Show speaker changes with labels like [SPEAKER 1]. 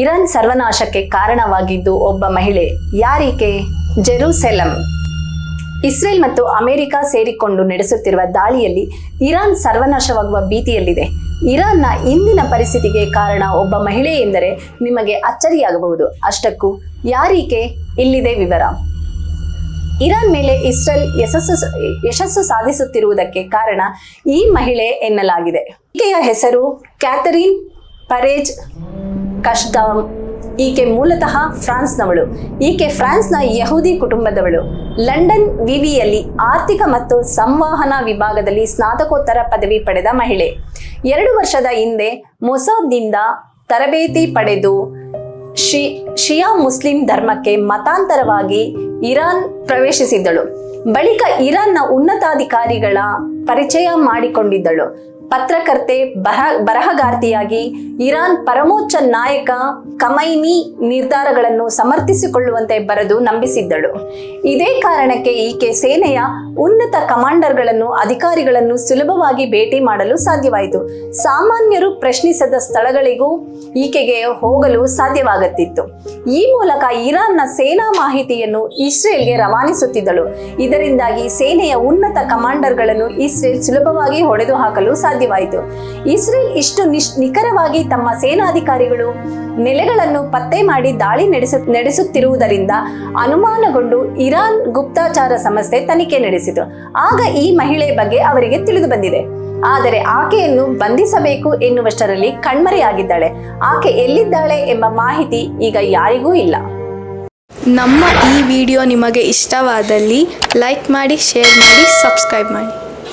[SPEAKER 1] Iran ಸರ್ವನಾಶಕ್ಕೆ ಕಾರಣವಾಗಿದ್ದು ಒಬ್ಬ ಮಹಿಳೆ ಯಾರೀಕೆ? ಜೆರೂಸೆಲಂ. ಇಸ್ರೇಲ್ ಮತ್ತು ಅಮೆರಿಕ ಸೇರಿಕೊಂಡು ನಡೆಸುತ್ತಿರುವ ದಾಳಿಯಲ್ಲಿ ಇರಾನ್ ಸರ್ವನಾಶವಾಗುವ ಭೀತಿಯಲ್ಲಿದೆ. ಇರಾನ್ನ ಇಂದಿನ ಪರಿಸ್ಥಿತಿಗೆ ಕಾರಣ ಒಬ್ಬ ಮಹಿಳೆ ಎಂದರೆ ನಿಮಗೆ ಅಚ್ಚರಿಯಾಗಬಹುದು. ಅಷ್ಟಕ್ಕೂ ಯಾರೀಕೆ? ಇಲ್ಲಿದೆ ವಿವರ. ಇರಾನ್ ಮೇಲೆ ಇಸ್ರೇಲ್ ಯಶಸ್ಸು ಯಶಸ್ಸು ಸಾಧಿಸುತ್ತಿರುವುದಕ್ಕೆ ಕಾರಣ ಈ ಮಹಿಳೆ ಎನ್ನಲಾಗಿದೆ. ಈಕೆಯ ಹೆಸರು ಕ್ಯಾಥರಿನ್ ಪರೇಜ್ ಕಶ್ದಾಮ್ ಈಕೆ ಮೂಲತಃ ಫ್ರಾನ್ಸ್ನವಳು. ಈಕೆ ಫ್ರಾನ್ಸ್ನ ಯಹೂದಿ ಕುಟುಂಬದವಳು. ಲಂಡನ್ ವಿವಿಯಲ್ಲಿ ಆರ್ಥಿಕ ಮತ್ತು ಸಂವಹನ ವಿಭಾಗದಲ್ಲಿ ಸ್ನಾತಕೋತ್ತರ ಪದವಿ ಪಡೆದ ಮಹಿಳೆ. ಎರಡು ವರ್ಷದ ಹಿಂದೆ ಮೊಸಾದ್ನಿಂದ ತರಬೇತಿ ಪಡೆದು ಶಿ, ಶಿಯಾ ಮುಸ್ಲಿಂ ಧರ್ಮಕ್ಕೆ ಮತಾಂತರವಾಗಿ ಇರಾನ್ ಪ್ರವೇಶಿಸಿದ್ದಳು. ಬಳಿಕ ಇರಾನ್ನ ಉನ್ನತಾಧಿಕಾರಿಗಳ ಪರಿಚಯ ಮಾಡಿಕೊಂಡಿದ್ದಳು. ಪತ್ರಕರ್ತೆ ಬರಹ ಬರಹಗಾರ್ತಿಯಾಗಿ ಇರಾನ್ ಪರಮೋಚ್ಚ ನಾಯಕ ಕಮೈನಿ ನಿರ್ಧಾರಗಳನ್ನು ಸಮರ್ಥಿಸಿಕೊಳ್ಳುವಂತೆ ಬರೆದು ನಂಬಿಸಿದ್ದಳು. ಇದೇ ಕಾರಣಕ್ಕೆ ಈಕೆ ಸೇನೆಯ ಉನ್ನತ ಕಮಾಂಡರ್ಗಳನ್ನು, ಅಧಿಕಾರಿಗಳನ್ನು ಸುಲಭವಾಗಿ ಭೇಟಿ ಮಾಡಲು ಸಾಧ್ಯವಾಯಿತು. ಸಾಮಾನ್ಯರು ಪ್ರಶ್ನಿಸದ ಸ್ಥಳಗಳಿಗೂ ಈಕೆಗೆ ಹೋಗಲು ಸಾಧ್ಯವಾಗುತ್ತಿತ್ತು. ಈ ಮೂಲಕ ಇರಾನ್ನ ಸೇನಾ ಮಾಹಿತಿಯನ್ನು ಇಸ್ರೇಲ್ಗೆ ರವಾನಿಸುತ್ತಿದ್ದಳು. ಇದರಿಂದಾಗಿ ಸೇನೆಯ ಉನ್ನತ ಕಮಾಂಡರ್ಗಳನ್ನು ಇಸ್ರೇಲ್ ಸುಲಭವಾಗಿ ಹೊಡೆದು ಹಾಕಲು ಸಾಧ್ಯವಾಯಿತು. ಇಸ್ರೇಲ್ ಇಷ್ಟು ನಿಶ್ ನಿಖರವಾಗಿ ತಮ್ಮ ಸೇನಾಧಿಕಾರಿಗಳು ನೆಲೆಗಳನ್ನು ಪತ್ತೆ ಮಾಡಿ ದಾಳಿ ನಡೆಸು ನಡೆಸುತ್ತಿರುವುದರಿಂದ ಅನುಮಾನಗೊಂಡು ಇರಾನ್ ಗುಪ್ತಚಾರ ಸಂಸ್ಥೆ ತನಿಖೆ ನಡೆಸಿತು. ಆಗ ಈ ಮಹಿಳೆ ಬಗ್ಗೆ ಅವರಿಗೆ ತಿಳಿದು ಬಂದಿದೆ. ಆದರೆ ಆಕೆಯನ್ನು ಬಂಧಿಸಬೇಕು ಎನ್ನುವಷ್ಟರಲ್ಲಿ ಕಣ್ಮರೆಯಾಗಿದ್ದಾಳೆ. ಆಕೆ ಎಲ್ಲಿದ್ದಾಳೆ ಎಂಬ ಮಾಹಿತಿ ಈಗ ಯಾರಿಗೂ ಇಲ್ಲ.
[SPEAKER 2] ನಮ್ಮ ಈ ವಿಡಿಯೋ ನಿಮಗೆ ಇಷ್ಟವಾದಲ್ಲಿ ಲೈಕ್ ಮಾಡಿ, ಶೇರ್ ಮಾಡಿ, ಸಬ್ಸ್ಕ್ರೈಬ್ ಮಾಡಿ.